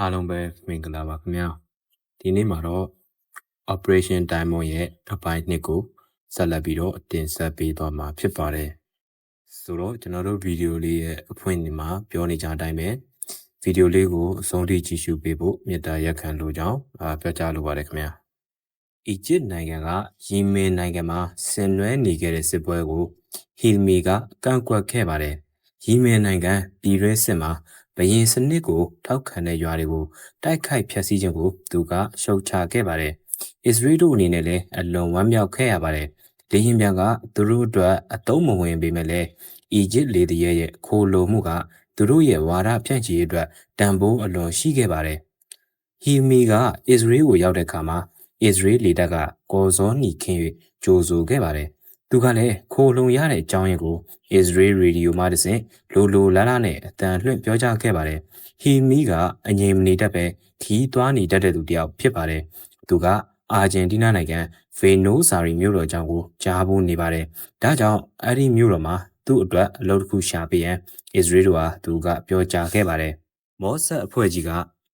အားလုံးပဲမင်္ဂလာပါခင်ဗျာဒီနေ့မှာတော့ Operation Diamond ရဲ့အပိုင်းနှစ်ကိုဆက်လက်ပြီးတော့တင်ဆက်ပေးသွားမှာဖြစ်ပါတယ်ဆိုတော့ကျွန်တော်တို့ဗီဒီယိုလေးရဲ့အဖွင့်ဒီမှာပြောနေကြအတိုင်းပဲဗီဒီယိုလေးကိုအဆုံးထိကြည့်ရှုပေးဖို့မေတ္တာရက်ခံလိုကြောင်းအာပြောကြားလိုပါတယ်ခင်ဗျာအီဂျစ်နိုင်ငံကယီမင်နိုင်ငံမှာဆင်နွှဲနေခဲ့တဲ့စစ်ပွဲကိုဟီမီကကန့်ကွက်ခဲ့ပါတယ် ယီမင်နိုင်ငံပြည်ရဲစစ်မှာဘရင်စနစ်ကိုထောက်ခံတဲ့ရွာတွေကိုတိုက်ခိုက်ဖျက်ဆီးခြင်းကိုသူကရှုတ်ချခဲ့ပါတယ်။အစ္စရေးတို့အနေနဲ့လည်းအလွန်ဝမ်းမြောက်ခဲ့ရပါတယ်။လေရင်ပြန်ကသူတို့အတွက်အတုံးမဝင်ပေမဲ့လည်းအီဂျစ်လေတရဲရဲ့ခိုးလိုမှုကသူတို့ရဲ့ဝါဒဖြန့်ချီရေးအတွက်တန်ဖိုးအလွန်ရှိခဲ့ပါတယ်။ဟီမီကအစ္စရေးကိုရောက်တဲ့အခါမှာအစ္စရေးလေတပ်ကကော်ဇောနီခင်း၍ကြိုဆိုခဲ့ပါတယ်။ သူကလည်းခိုလုံရတဲ့အကြောင်းရင်းကို Israel Radio မှတဆင့်လိုလိုလားလားနဲ့အတန်လွှင့်ပြောကြားခဲ့ပါတယ်။ဟီမီကအငြိမ်မနေတတ်ပဲခီးသွားနေတတ်တဲ့သူတစ်ယောက်ဖြစ်ပါတယ်။သူကအာဂျင်တီးနားနိုင်ငံဗေနိုဆာရီမြို့တော်ကြောင့်ကိုကြားဖို့နေပါတယ်။ဒါကြောင့်အဲ့ဒီမြို့တော်မှာသူ့အတွက်အလုပ်တစ်ခုရှာပေးရန် Israel တို့ဟာသူကပြောကြားခဲ့ပါတယ်။မောဆက်အဖွဲ့ကြီးက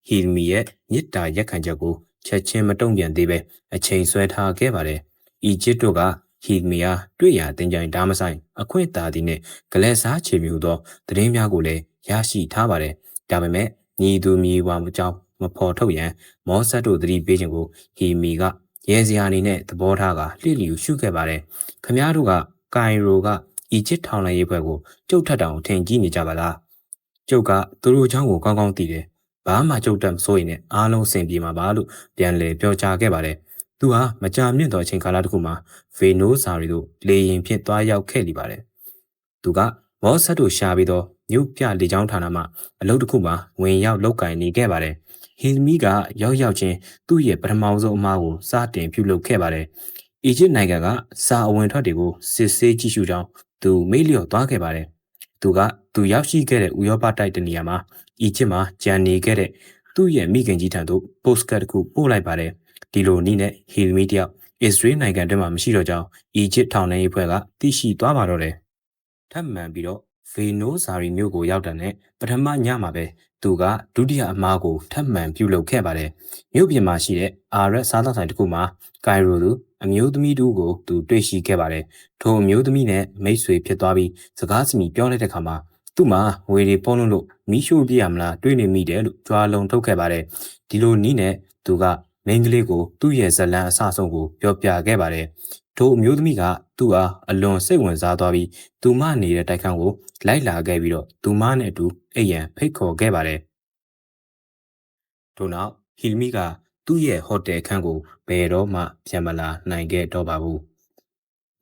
ဟီမီရဲ့မြစ်တာရက်ခံချက်ကိုချက်ချင်းမတုံ့ပြန်သေးပဲအချိန်ဆွဲထားခဲ့ပါတယ်။အီဂျစ်တို့က ဟီမီယာတွေ့ရတင်ကြိုင်ဒါမဆိုင်အခွင့်တာသည်နဲ့ဂလက်စားချေမြူသောသတင်းများကိုလည်းရရှိထားပါတယ်။ဒါပေမဲ့ညီသူမြေဝါမကြောင်းမဖော်ထုတ်ရန်မောဆက်တို့သတိပေးခြင်းကိုဟီမီကရဲစရာအနေနဲ့သဘောထားကလှစ်လျူရှုခဲ့ပါတယ်။ခမားတို့ကကိုင်ရိုကအီဂျစ်ထောင်လိုင်းရေးဘက်ကိုကြုတ်ထက်တောင်ထင်ကြီးနေကြပါလား။ကျုပ်ကသူတို့ချောင်းကိုကောင်းကောင်းသိတယ်။ဘာမှကြုတ်တက်မစိုးရင်လည်းအားလုံးစင်ပြေမှာပါလို့ပြန်လည်ပြောကြားခဲ့ပါတယ်။ သူဟာမကြာမြင့်သောအချိန်ကာလတစ်ခုမှာဗေနိုးစာရီတို့လေရင်ဖြင့်တွားရောက်ခဲ့လိပါတယ်။သူကမောဆက်တို့ရှာပြီးတော့မြို့ပြလေကြောင်းဌာနမှအလုပ်တစ်ခုမှာဝင်ရောက်လောက်ကင်နေခဲ့ပါတယ်။ဟင်မီကရောက်ရောက်ချင်းသူ့ရဲ့ပထမဆုံးအမားကိုစတင်ပြုလုပ်ခဲ့ပါတယ်။အီဂျစ်နိုင်ငံကစာအဝင်ထွက်တွေကိုစစ်ဆေးကြည့်ရှုကြောင်းသူမေ့လျော့သွားခဲ့ပါတယ်။သူကသူရောက်ရှိခဲ့တဲ့ဥရောပတိုက်တနေရာမှာအီဂျစ်မှာဂျန်နေခဲ့တဲ့ သူ့ရဲ့မိခင်ကြီးထံသို့ပို့စကတ်တစ်ခုပို့လိုက်ပါတယ်ဒီလိုနည်းနဲ့ဟီလမီတယောက်အစ္စရေးနိုင်ငံတွင်းမှာမရှိတော့ကြောင်းအီဂျစ်ထောင်လှမ်းရေးဖွဲ့ကသိရှိသွားပါတော့တယ်။ထပ်မံပြီးတော့ဗေနိုဇာရီမြို့ကိုရောက်တဲ့နဲ့ပထမညမှာပဲသူကဒုတိယအမားကိုထပ်မံပြုလုပ်ခဲ့ပါတယ်။မြို့ပြင်မှာရှိတဲ့အာရက်စားသောက်ဆိုင်တစ်ခုမှာကိုင်ရိုသူအမျိုးသမီးတို့ကိုသူတွေ့ရှိခဲ့ပါတယ်။ထိုအမျိုးသမီးနဲ့မိတ်ဆွေဖြစ်သွားပြီးစကားစမြည်ပြောလိုက်တဲ့အခါမှာ သူ့မှာငွေတွေပုံလုံးလို့မိရှို့ပြရမလားတွေးနေမိတယ်လို့ကြွားလုံးထုတ်ခဲ့ပါတယ်။ဒီလိုနည်းနဲ့သူကမိန်းကလေးကိုသူ့ရဲ့ဇလံအဆဆုံးကိုပြောပြခဲ့ပါတယ်။ထိုအမျိုးသမီးကသူ့အားအလွန်စိတ်ဝင်စားသွားပြီးသူမနေတဲ့တိုက်ခန်းကိုလိုက်လာခဲ့ပြီးတော့သူမနဲ့အတူအိပ်ရန်ဖိတ်ခေါ်ခဲ့ပါတယ်။ထို့နောက်ဟီလမီကသူ့ရဲ့ဟိုတယ်ခန်းကိုဘယ်တော့မှပြန်မလာနိုင်ခဲ့တော့ပါဘူး။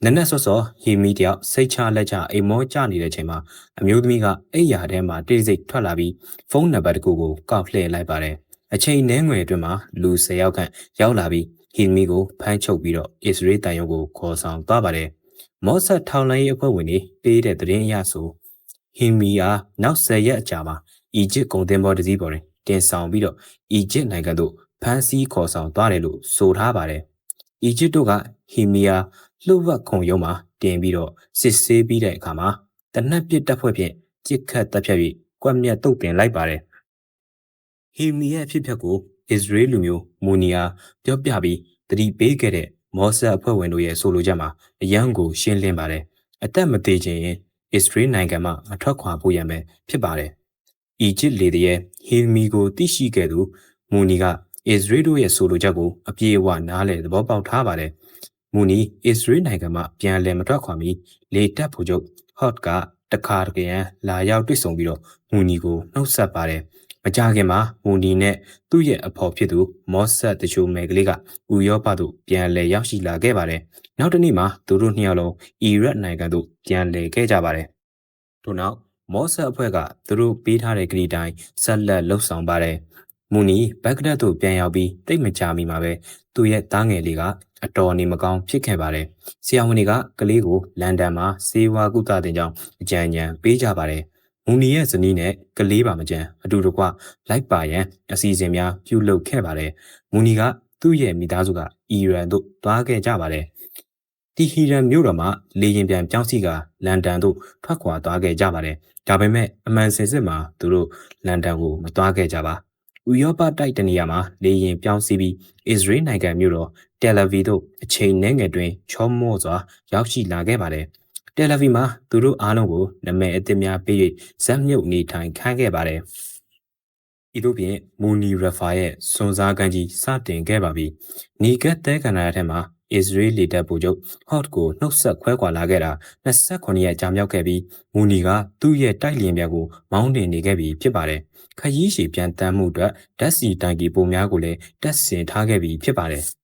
နနက်စောစောဟီမီတယောက်စိတ်ချလက်ချအိမ်မောကျနေတဲ့အချိန်မှာအမျိုးသမီးကအိပ်ယာထဲမှာတိတ်ဆိတ်ထွက်လာပြီးဖုန်းနံပါတ်တစ်ခုကိုကောက်လှည့်လိုက်ပါတယ်။အချိန်နှဲငွေအတွင်းမှာလူ၁၀ယောက်ခန့်ရောက်လာပြီးဟီမီကိုဖမ်းချုပ်ပြီးတော့အစ္စရေးတန်ရုံကိုခေါ်ဆောင်သွားပါတယ်။မော့ဆတ်ထောင်လိုင်းရေးအဖွဲ့ဝင်တွေပေးတဲ့သတင်းအရဆိုဟီမီအားနောက်၁၀ရက်အကြာမှာအီဂျစ်ကုန်တင်ပေါ်တစည်းပေါ်တွင်တင်ဆောင်ပြီးတော့အီဂျစ်နိုင်ငံသို့ဖမ်းဆီးခေါ်ဆောင်သွားတယ်လို့ဆိုထားပါတယ်။အီဂျစ်တို့ကဟီမီယာ လှုပ်ဝက်ခုံရုံးမှာတင်ပြီးတော့စစ်ဆေးပြီးတဲ့အခါမှာတနက်ပစ်တပ်ဖွဲ့ဖြင့်ကြစ်ခတ်တပ်ဖြတ်ပြီးကွက်မြတ်တုတ်တင်လိုက်ပါတယ်ဟီမီရဲ့အဖြစ်အပျက်ကိုအစ္စရေးလူမျိုးမူနီယာပြောပြပြီးတတိပေးခဲ့တဲ့မော့ဆတ်အဖွဲ့ဝင်တို့ရဲ့ဆိုလိုချက်မှာအယံကိုရှင်းလင်းပါတယ်။အသက်မသေးခြင်းရင်အစ္စရေးနိုင်ငံမှမထွက်ခွာဖို့ရန်ပဲဖြစ်ပါတယ်။အီဂျစ်လေတရဲ့ဟီမီကိုသိရှိခဲ့သူမူနီကအစ္စရေးတို့ရဲ့ဆိုလိုချက်ကိုအပြေအဝနားလည်သဘောပေါက်ထားပါတယ်။ မူနီအစ္စရေးနိုင်ငံမှပြန်လည်မထွက်ခွာမီလေတပ်ဖို့ချုပ်ဟော့ကတခါတကယ်လာရောက်တွေ့ဆုံပြီးတော့မူနီကိုနှုတ်ဆက်ပါတယ်။မကြခင်မှာမူနီနဲ့သူ့ရဲ့အဖော်ဖြစ်သူမော့ဆက်တချို့မယ်ကလေးကဥရောပသို့ပြန်လည်ရောက်ရှိလာခဲ့ပါတယ်။နောက်တစ်နေ့မှာသူတို့နှစ်ယောက်လုံးအီရတ်နိုင်ငံသို့ပြန်လည်ခဲ့ကြပါတယ်။ထို့နောက်မော့ဆက်အဖွဲ့ကသူတို့ပေးထားတဲ့ဂရီတိုင်းဆက်လက်လှုပ်ဆောင်ပါတယ်။ မူနီဘက်ဂဒက်သို့ပြန်ရောက်ပြီးတိတ်မကြမီမှာပဲသူ့ရဲ့သားငယ်လေးကအတော်နေမကောင်းဖြစ်ခဲ့ပါတယ်။ဆရာဝန်တွေကကလေးကိုလန်ဒန်မှာစေဝါကုသတင်ကြောင်းအကြံဉာဏ်ပေးကြပါတယ်။မူနီရဲ့ဇနီးနဲ့ကလေးပါမကျန်အတူတကွလိုက်ပါရန်အစီအစဉ်များပြုလုပ်ခဲ့ပါတယ်။မူနီကသူ့ရဲ့မိသားစုကအီရန်သို့သွားခဲ့ကြပါတယ်။တီဟီရန်မြို့တော်မှာလေရင်ပြန်ပြောင်းစီကလန်ဒန်သို့ထွက်ခွာသွားခဲ့ကြပါတယ်။ဒါပေမဲ့အမှန်စင်စစ်မှာသူတို့လန်ဒန်ကိုမသွားခဲ့ကြပါ။ ဥဥရောပတိုက်တနေရာမှာလေရင်ပြောင်းစီးပြီးအစ္စရေးနိုင်ငံမြို့တော်တယ်လီဗီသို့အချိန်နှဲငယ်တွင်ချောမော့စွာရောက်ရှိလာခဲ့ပါတယ်။တယ်လီဗီမှာသူတို့အားလုံးကိုနာမည်အသစ်များပေး၍ဇက်မြုပ်နေထိုင်ခိုင်းခဲ့ပါတယ်။ဤသို့ဖြင့်မူနီရဖာရဲ့စွန်စားကမ်းကြီးစတင်ခဲ့ပါပြီ။နီကတ်တဲကန္နာရထက်မှာ အစ္စရေးလေတပ်ဗိုလ်ချုပ်ဟော့ကိုနှုတ်ဆက်ခွဲခွာလာခဲ့တာ29ရက်ကြာမြောက်ခဲ့ပြီးမူနီကသူ့ရဲ့တိုက်လျင်ပြကိုမောင်းတင်နေခဲ့ပြီးဖြစ်ပါတယ်။ခရီးရှည်ပြန်တမ်းမှုအတွက်ဓာတ်စီတိုင်ကီပုံများကိုလည်းတက်ဆင်ထားခဲ့ပြီးဖြစ်ပါတယ်။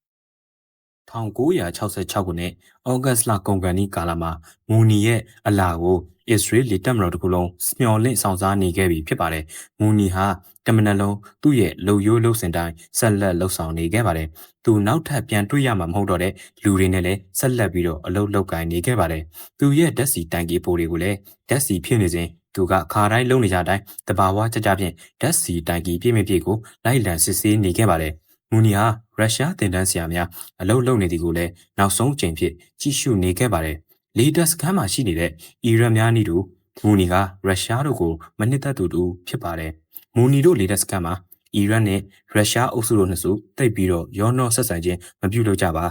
1966ခုနှစ်ဩဂတ်လကုန်ကန်ဤကာလမှာမူနီရဲ့အလာကို အစ္စရေးလေတပ်မတော်တစ်ခုလုံးမျှော်လင့်ဆောင်စားနေခဲ့ပြီဖြစ်ပါတယ်။မူနီဟာတမနလုံးသူ့ရဲ့လှုပ်ရိုးလှုပ်စင်တိုင်းဆက်လက်လှုပ်ဆောင်နေခဲ့ပါတယ်။သူနောက်ထပ်ပြန်တွေ့ရမှာမဟုတ်တော့တဲ့လူတွေနဲ့လည်းဆက်လက်ပြီးတော့အလုပ်လုပ်ကိုင်နေခဲ့ပါတယ်။သူရဲ့ဓာတ်စီတိုင်ကီပိုတွေကိုလည်းဓာတ်စီဖြစ်နေစဉ်သူကခါတိုင်းလုံနေကြတိုင်းတဘာဝကြကြဖြင့်ဓာတ်စီတိုင်ကီပြည့်မပြည့်ကိုလိုက်လံစစ်ဆေးနေခဲ့ပါတယ်။မူနီဟာရုရှားတင်တန်းဆရာများအလုပ်လုပ်နေသည်ကိုလည်းနောက်ဆုံးအချိန်ဖြစ်ကြည့်ရှုနေခဲ့ပါတယ်။ လေတပ်စခန်းမှာရှိနေတဲ့အီရန်များနည်းတူမူနီကရုရှားတို့ကိုမနစ်သက်သူတူဖြစ်ပါတယ်။မူနီတို့လေတပ်စခန်းမှာအီရန်နဲ့ရုရှားအုပ်စုတို့နှစ်စုတိတ်ပြီးတော့ရောနှောဆက်ဆံခြင်းမပြုလုပ်ကြပါ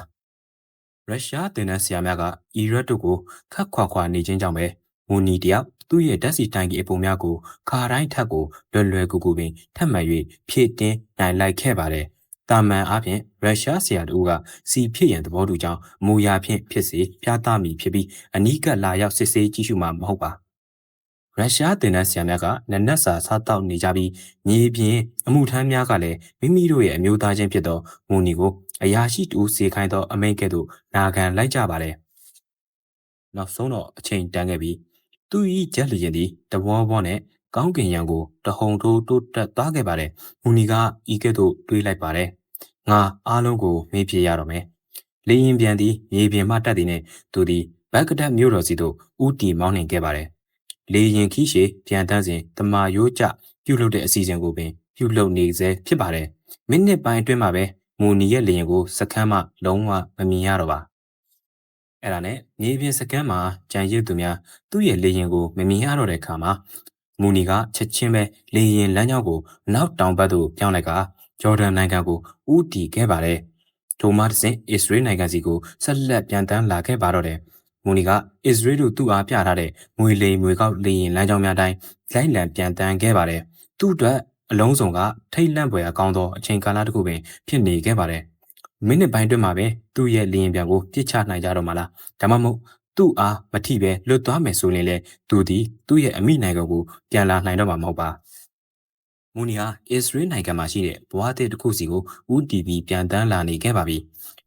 ။ရုရှားတင်တန်းဆရာများကအီရတ်တို့ကိုခတ်ခွာခွာနေခြင်းကြောင့်ပဲမူနီတယောက်သူ့ရဲ့ဓာတ်စီတိုင်ကြီးအပုံများကိုခါတိုင်းထက်ကိုလွယ်လွယ်ကူကူပင်ထပ်မံ၍ဖြည့်တင်းနိုင်လိုက်ခဲ့ပါတယ် တာမန်အားဖြင့်ရုရှားဆရာတို့ကစီဖြစ်ရန်သဘောတူကြောင်းမူရာဖြင့်ဖြစ်စေပြသမိဖြစ်ပြီးအနီးကပ်လာရောက်စစ်ဆေးကြည့်ရှုမှာမဟုတ်ပါရုရှားတင်တဲ့ဆရာများကနနက်စာစားတောက်နေကြပြီးမြေပြင်အမှုထမ်းများကလည်းမိမိတို့ရဲ့အမျိုးသားချင်းဖြစ်သောမူနီကိုအရာရှိတူစေခိုင်းသောအမိန့်ကဲ့သို့နာခံလိုက်ကြပါတယ်နောက်ဆုံးတော့အချိန်တန်းခဲ့ပြီးသူ၏ဂျက်လီရင်သည်တဘောဘောနဲ့ ကောင်းကင်ရံကိုတဟုန်ထိုးတိုးတက်သွားခဲ့ပါတယ်။မူနီကဤကဲ့သို့တွေးလိုက်ပါတယ်။ငါအားလုံးကိုမေးပြရတော့မယ်။လေရင်ပြန်သည်မြေပြင်မှတက်သည်နဲ့သူသည်ဘက်ကဒတ်မြို့တော်စီသို့ဦးတီမောင်းနှင်ခဲ့ပါတယ်။လေရင်ခီးရှည်ပြန်တန်းစဉ်တမာရိုးကျပြုတ်လုတဲ့အစီအစဉ်ကိုပင်ပြုတ်လုနေစေဖြစ်ပါတယ်။မိနစ်ပိုင်းအတွင်းမှာပဲမူနီရဲ့လေရင်ကိုစခန်းမှလုံးဝမမြင်ရတော့ပါ။အဲ့ဒါနဲ့မြေပြင်စကန်မှာကြံရစ်သူများသူ့ရဲ့လေရင်ကိုမမြင်ရတော့တဲ့အခါမှာ မူနီကချက်ချင်းပဲလေရင်လမ်းကြောင်းကိုနောက်တောင်ဘက်သို့ပြောင်းလိုက်ကဂျော်ဒန်နိုင်ငံကိုဦးတည်ခဲ့ပါတယ်။ထိုမှတစ်ဆင့်အစ္စရေးနိုင်ငံစီကိုဆက်လက်ပြန်တန်းလာခဲ့ပါတော့တယ်။မူနီကအစ္စရေးတို့သူ့အားပြထားတဲ့ငွေလိမ်ငွေကောက်လေရင်လမ်းကြောင်းများတိုင်းလိုက်လံပြန်တန်းခဲ့ပါတယ်။သူ့အတွက်အလုံးစုံကထိတ်လန့်ဖွယ်အကောင်းသောအချိန်ကာလတစ်ခုပင်ဖြစ်နေခဲ့ပါတယ်။မိနစ်ပိုင်းတွင်မှာပဲသူ့ရဲ့လေရင်ပြန်ကိုပြစ်ချနိုင်ကြတော့မလား။ဒါမှမဟုတ် သူ့အားမထိပဲလွတ်သွားမယ်ဆိုရင်လေသူသည်သူ့ရဲ့အမိနိုင်ငံကိုပြန်လာနိုင်တော့မှာမဟုတ်ပါမူနီဟာအစ္စရေးနိုင်ငံမှာရှိတဲ့ဘဝသစ်တစ်ခုစီကိုဦးတည်ပြီးပြန်တန်းလာနေခဲ့ပါပြီ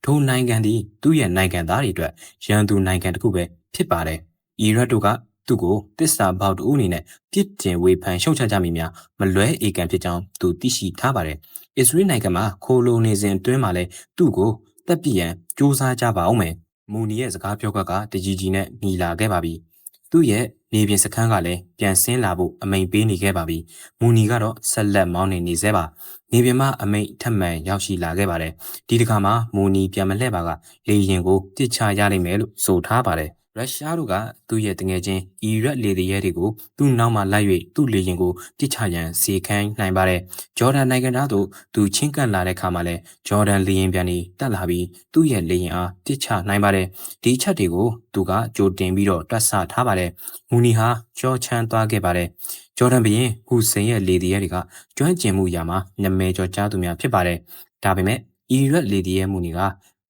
ထိုနိုင်ငံသည်သူ့ရဲ့နိုင်ငံသားတွေအတွက်ရန်သူနိုင်ငံတစ်ခုပဲဖြစ်ပါတယ်အီရတ်တို့ကသူ့ကိုတစ္ဆာပေါတူအနေနဲ့ပြစ်တင်ဝေဖန်ရှုတ်ချကြမိများမလွဲဧကန်ဖြစ်ကြောင်းသူသိရှိထားပါတယ်အစ္စရေးနိုင်ငံမှာခိုလိုနေစဉ်အတွင်းမှာလည်းသူ့ကိုတပ်ပြရန်စ조사ကြပါအောင်မယ် မူနီရဲ့စကားပြောကကတကြီးကြီးနဲ့ညီလာခဲ့ပါပြီ။သူ့ရဲ့နေပြင်စခန်းကလည်းပြန်ဆင်းလာဖို့အမိန်ပေးနေခဲ့ပါပြီ။မူနီကတော့ဆက်လက်မောင်းနေနေသေးပါ။နေပြင်မှာအမိန်ထပ်မံရောက်ရှိလာခဲ့ပါတယ်။ဒီတစ်ခါမှာမူနီပြန်မလှည့်ပါကလေရင်ကိုပြစ်ချရနိုင်မယ်လို့ဆိုထားပါတယ် ရုရှားတို့ကသူ့ရဲ့တငယ်ချင်းအီရတ်လေတရဲတွေကိုသူ့နောက်မှလိုက်၍သူ့လေရင်ကိုပြစ်ချရန်စီခိုင်းနိုင်ပါတယ်။ဂျော်ဒန်နိုင်ငံသားတို့သူချင်းကပ်လာတဲ့ခါမှာလဲဂျော်ဒန်လေရင်ပြန်နေတက်လာပြီးသူ့ရဲ့လေရင်အားပြစ်ချနိုင်ပါတယ်။ဒီချက်တွေကိုသူကကြိုတင်ပြီးတော့တွက်ဆထားပါတယ်။မူနီဟာကြောချမ်းသွားခဲ့ပါတယ်။ဂျော်ဒန်ဘရင်ဟူစိန်ရဲ့လေတရဲတွေကကျွမ်းကျင်မှုရာမှာနာမည်ကျော်ကြားသူများဖြစ်ပါတယ်။ဒါပေမဲ့အီရတ်လေတရဲမူနီက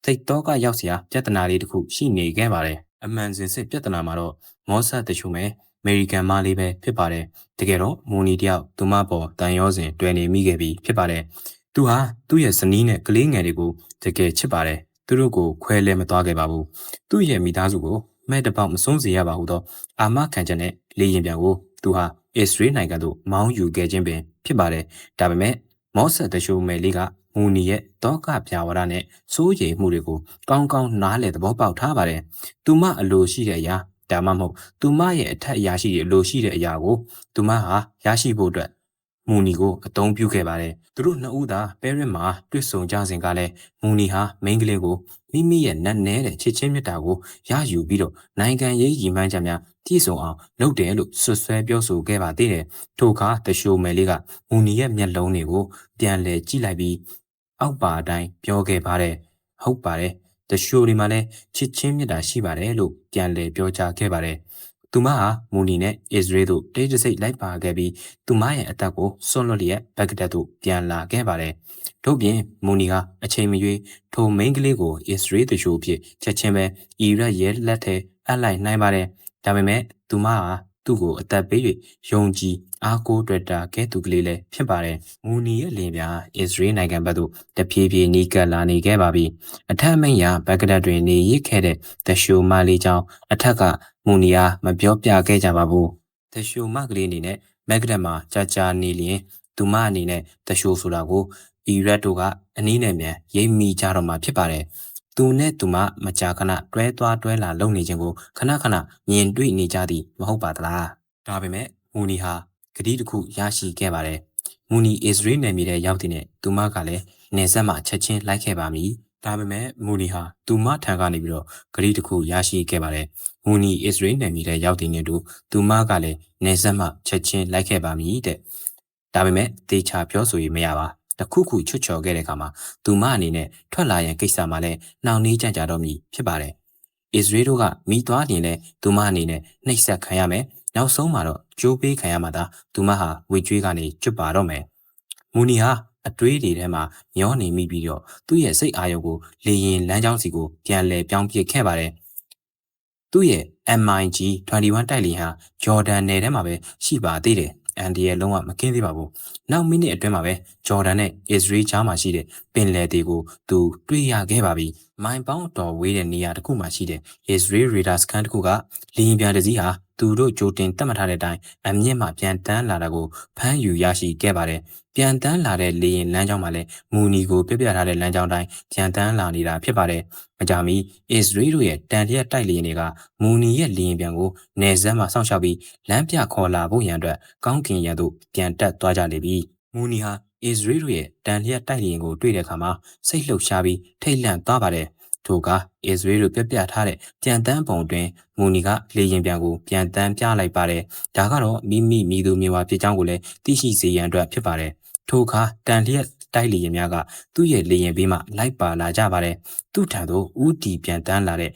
သိတော့ကရောက်စရာပြဿနာလေးတစ်ခုရှိနေခဲ့ပါတယ်။ အမှန်စင်စစ်ပြဿနာမှာတော့မောဆတ်တချို့မဲ့အမေရိကန်မလေးပဲဖြစ်ပါတယ်တကယ်တော့မူနီတယောက်သူမပေါ်တန်ရောစဉ်တွေ့နေမိခဲ့ပြီးဖြစ်ပါတယ်သူဟာသူ့ရဲ့ဇနီးနဲ့ကလေးငယ်တွေကိုတကယ်ချစ်ပါတယ်သူတို့ကိုခွဲလဲမသွားခဲ့ပါဘူးသူ့ရဲ့မိသားစုကိုမဲ့တပေါက်မစွန့်စေရပါဟုသောအာမခံချက်နဲ့လေရင်ပြန်ကိုသူဟာအစ္စရေးနိုင်ငံသို့မောင်းယူခဲ့ခြင်းပင်ဖြစ်ပါတယ်ဒါပေမဲ့မော့ဆက်တရှိုးမယ်လေးက မူနီရဲ့တောကပြာဝရနဲ့စိုးရိမ်မှုတွေကိုကောင်းကောင်းနားလည်သဘောပေါက်ထားပါတယ်။သူမအလိုရှိတဲ့အရာဒါမှမဟုတ်သူမရဲ့အထက်အရာရှိတဲ့အလိုရှိတဲ့အရာကိုသူမဟာရရှိဖို့အတွက်မမူနီကိုအသုံးပြုခဲ့ပါတယ်သူတို့နှစ်ဦးသာပဲရစ်မှာတွေ့ဆုံကြစဉ်ကလည်းမူနီဟာမိန်းကလေးကိုမိမိရဲ့နတ်နဲတဲ့ချစ်ချင်းမြတ်တာကိုရယူပြီးတော့နိုင်ငံရေးရည်မှန်းချက်များပြည့်စုံအောင်လုပ်တယ်လို့ဆွဆွဲပြောဆိုခဲ့ပါသေးတယ်ထိုအခါတရှိုမယ်လေးကမူနီရဲ့မျက်လုံးတွေကိုပြန်လည်ကြည့်လိုက်ပြီး အောက်ပါအတိုင်းပြောခဲ့ပါတယ်ဟုတ်ပါတယ်တရှိုဒီမှာလည်းချစ်ချင်းမြတ်တာရှိပါတယ်လို့ပြန်လည်ပြောကြားခဲ့ပါတယ်သူမဟာမူနီနဲ့အစ္စရေးတို့တိတ်တဆိတ်လိုက်ပါခဲ့ပြီးသူမရဲ့အသက်ကိုစွန့်လွတ်လျက်ဘဂဒက်သို့ပြန်လာခဲ့ပါတယ်။ထို့ပြင်မူနီဟာအချိန်မရွေးထိုမိန်းကလေးကိုအစ္စရေးတချို့ဖြစ်ချက်ချင်းပဲအီရတ်ရဲ့လက်ထဲအပ်လိုက်နိုင်ပါတယ်။ဒါပေမဲ့သူမဟာသူ့ကိုအသက်ပေး၍ယုံကြည် အားကိုးတွေ့တာကဲသူကလေးလည်းဖြစ်ပါတယ်။မူနီရဲ့လင်ပြားအစ္စရေးနိုင်ငံဘက်သို့တဖြည်းဖြည်းနီးကပ်လာနေခဲ့ပါပြီ။အထက်မိန်ရဘဂဒက်တွင်နေရစ်ခဲ့တဲ့တရှိုမာလီကြောင့်အထက်ကမူနီအားမပြောပြခဲ့ကြပါဘူး။တရှိုမကလေးအနေနဲ့မက်ဂဒက်မှာကြာကြာနေလျင်သူမအနေနဲ့တရှိုဆိုတာကိုအီရတ်တို့ကအနည်းနဲ့မြန်ရိပ်မိကြတော့မှာဖြစ်ပါတယ်။သူနဲ့သူမမကြာခဏတွဲသွားတွဲလာလုပ်နေခြင်းကိုခဏခဏမြင်တွေ့နေကြသည်မဟုတ်ပါသလား။ဒါပေမဲ့မူနီဟာ ဂတိတစ်ခုရရှိခဲ့ပါတယ်။မူနီအစ္စရေးနယ်မြေထဲရောက်တဲ့နဲ့သူမကလည်းနေဆက်မှာချက်ချင်းလိုက်ခဲ့ပါမည်။ဒါပေမဲ့မူနီဟာသူမထံကနေပြီးတော့ဂတိတစ်ခုရရှိခဲ့ပါတယ်။မူနီအစ္စရေးနယ်မြေထဲရောက်တဲ့နဲ့တူသူမကလည်းနေဆက်မှာချက်ချင်းလိုက်ခဲ့ပါမည်တဲ့။ဒါပေမဲ့တေချာပြောဆိုရင်မရပါ။တခုခုချွတ်ချော်ခဲ့တဲ့အခါမှာသူမအနေနဲ့ထွက်လာရန်ကိစ္စမှာလည်းနှောင့်နှေးကြကြတော့မည်ဖြစ်ပါတယ်။အစ္စရေးတို့ကမိသွားရင်လည်းသူမအနေနဲ့နှိပ်စက်ခံရမယ်။ နောက်ဆုံးမှာတော့ကြိုးပေးခံရမှသာသူမဟာဝေကျွေးကနေကျွတ်ပါတော့မယ်။မူနီဟာအတွေးတွေထဲမှာမျောနေမိပြီးတော့သူ့ရဲ့စိတ်အာရုံကိုလေရင်လမ်းကြောင်းစီကိုပြန်လည်ပြောင်းပစ်ခဲ့ပါတယ်။သူ့ရဲ့ MiG 21တိုက်လေဟာဂျော်ဒန်နယ်ထဲမှာပဲရှိပါသေးတယ်။အန်ဒီရဲ့လုံးဝမကင်းသေးပါဘူး။နောက်မိနစ်အတွင်းမှာပဲဂျော်ဒန်နဲ့အစ္စရေးကြားမှာရှိတဲ့ပင်လယ်တွေကိုသူတွေ့ရခဲ့ပါပြီ။မိုင်ပေါင်းတော်ဝေးတဲ့နေရာတစ်ခုမှာရှိတဲ့အစ္စရေးရေဒါစကန်တစ်ခုကလင်းပြန်တစ်စီးဟာ သူတို့ကြိုတင်တတ်မှတ်ထားတဲ့အတိုင်းအမြင့်မှပြန်တန်းလာတာကိုဖမ်းယူရရှိခဲ့ပါတယ်။ပြန်တန်းလာတဲ့လေရင်လမ်းကြောင်းမှာလည်းမူနီကိုပြပြထားတဲ့လမ်းကြောင်းတိုင်းပြန်တန်းလာနေတာဖြစ်ပါတယ်။မကြမီအစ္စရေးတို့ရဲ့တန်လျက်တိုက်လေရင်တွေကမူနီရဲ့လေရင်ပြန်ကိုနေဆက်မှစောင့်ရှောက်ပြီးလမ်းပြခေါ်လာဖို့ရန်အတွက်ကောင်းကင်ရန်သို့ပြန်တက်သွားကြလေပြီ။မူနီဟာအစ္စရေးတို့ရဲ့တန်လျက်တိုက်လေရင်ကိုတွေ့တဲ့အခါမှာစိတ်လှုပ်ရှားပြီးထိတ်လန့်သွားပါတယ်။ ထိုကအစ္စရေးတို့ပြပြထားတဲ့ပြန်တန်းပုံတွင်မူနီကလေရင်ပြန်ကိုပြန်တန်းပြလိုက်ပါတယ်။ဒါကတော့မိမိမိသူမြေဝါဖြစ်ကြောင်းကိုလည်းသိရှိစေရန်အတွက်ဖြစ်ပါတယ်။ထိုအခါတန်လျက်တိုက်လေရင်များကသူ့ရဲ့လေရင်ဘေးမှလိုက်ပါလာကြပါတယ်။သူ့ထံသို့ဥတီပြန်တန်းလာတဲ့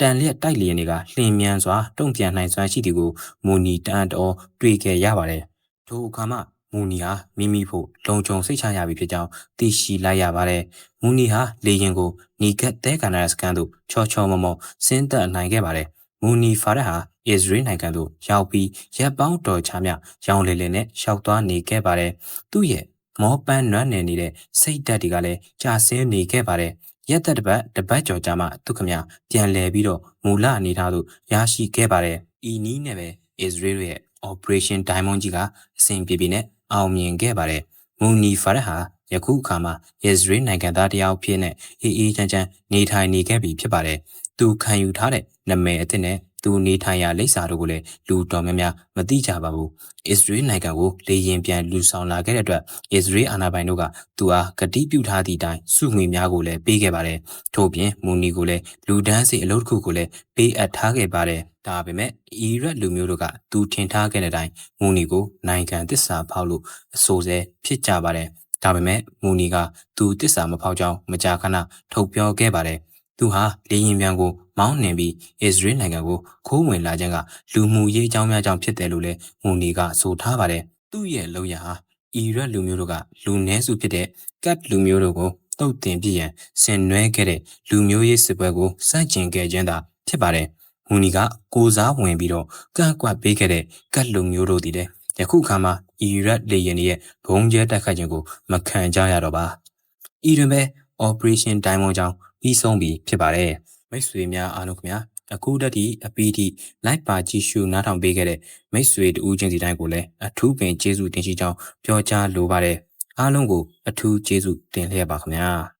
တန်လျက်တိုက်လျင်တွေကလှင်မြန်စွာတုံ့ပြန်နိုင်စွမ်းရှိသည်ကိုမူနီတန်တော်တွေ့ခဲ့ရပါတယ်။ထိုအခါမှ မူနီဟာမိမိဖို့လုံခြုံစိတ်ချရပြီဖြစ်ကြောင်းသိရှိလိုက်ရပါတယ်။မူနီဟာလေရင်ကိုနီကတ်သဲကန်နာစကန်သို့ချောချောမောမောဆင်းသက်နိုင်ခဲ့ပါတယ်။မူနီဖာရက်ဟာအစ္စရေးနိုင်ငံသို့ရောက်ပြီးရပ်ပေါင်းတော်ချာမြရောင်လေလေနဲ့ရှောက်သွားနေခဲ့ပါတယ်။သူ့ရဲ့မောပန်းနွမ်းနယ်နေတဲ့စိတ်ဓာတ်တွေကလည်းကြာဆင်းနေခဲ့ပါတယ်။ရက်သက်တပတ်တပတ်ကျော်ကြာမှသူခမပြန်လည်ပြီးတော့မူလအနေထားသို့ရရှိခဲ့ပါတယ်။ဤနည်းနဲ့ပဲ Israel ရဲ့ Operation Diamond ကြီးကအစဉ်ပြေပြေနဲ့ အောင်မြင်ခဲ့ပါတယ်။မူနီဖာရက်ဟာယခုအခါမှာအစ္စရေးနိုင်ငံသားတယောက်ဖြစ်နဲ့အေးအေးချမ်းချမ်းနေထိုင်နေခဲ့ပြီဖြစ်ပါတယ်။သူခံယူထားတဲ့နာမည်အသစ်နဲ့ သူနေထိုင်ရာလိပ်စာတို့ကိုလည်းလူတော်များများမသိကြပါဘူး။အစ္စရေးနိုင်ငံကိုလေရင်ပြန်လူဆောင်လာခဲ့တဲ့အတွက်အစ္စရေးအာဏာပိုင်တို့ကသူအားဂတိပြုထားသည့်အတိုင်းစုငွေများကိုလည်းပေးခဲ့ပါတယ်။ထို့ပြင်မူနီကိုလည်းလူဒန်းစီအလုပ်တစ်ခုကိုလည်းပေးအပ်ထားခဲ့ပါတယ်။ဒါပေမဲ့အီရတ်လူမျိုးတို့ကသူထင်ထားခဲ့တဲ့အတိုင်းမူနီကိုနိုင်ငံတစ္ဆာဖောက်လို့အဆိုဆဲဖြစ်ကြပါတယ်။ဒါပေမဲ့မူနီကသူတစ္ဆာမဖောက်ကြောင်းမကြာခဏထုတ်ပြောခဲ့ပါတယ်။သူဟာလေရင်ပြန်ကို မောင်းနှင်ပြီးအစ္စရေးနိုင်ငံကိုခိုးဝင်လာခြင်းကလူမှုရေးအကြောင်းများကြောင့်ဖြစ်တယ်လို့လည်းမူနီကဆိုထားပါတယ်။သူ့ရဲ့လုံရဟာအီရတ်လူမျိုးတို့ကလူနည်းစုဖြစ်တဲ့ကတ်လူမျိုးတို့ကိုတုတ်တင်ပြရန်ဆင်နွှဲခဲ့တဲ့လူမျိုးရေးစစ်ပွဲကိုစတင်ခဲ့ခြင်းသာဖြစ်ပါတယ်။မူနီကကိုစားဝင်ပြီးတော့ကန့်ကွက်ပေးခဲ့တဲ့ကတ်လူမျိုးတို့တည်တဲ့ယခုခါမှာအီရတ်လေယာဉ်ရဲ့ဘုံကျဲတိုက်ခိုက်ခြင်းကိုမခံကြရတော့ပါ။ဤတွင်ပဲ Operation Diamond ကြောင့်ပြီးဆုံးပြီဖြစ်ပါတယ်။ မိတ်ဆွေများအားလုံးခင်ဗျာအခုတည်းအပီးတိလိုက်ပါကြည့်ရှုနားထောင်ပေးခဲ့တဲ့မိတ်ဆွေတူချင်းစီတိုင်းကိုလည်းအထူးပင်ကျေးဇူးတင်ရှိကြောင်းပြောကြားလိုပါတယ်။အားလုံးကိုအထူးကျေးဇူးတင်လျက်ပါခင်ဗျာ။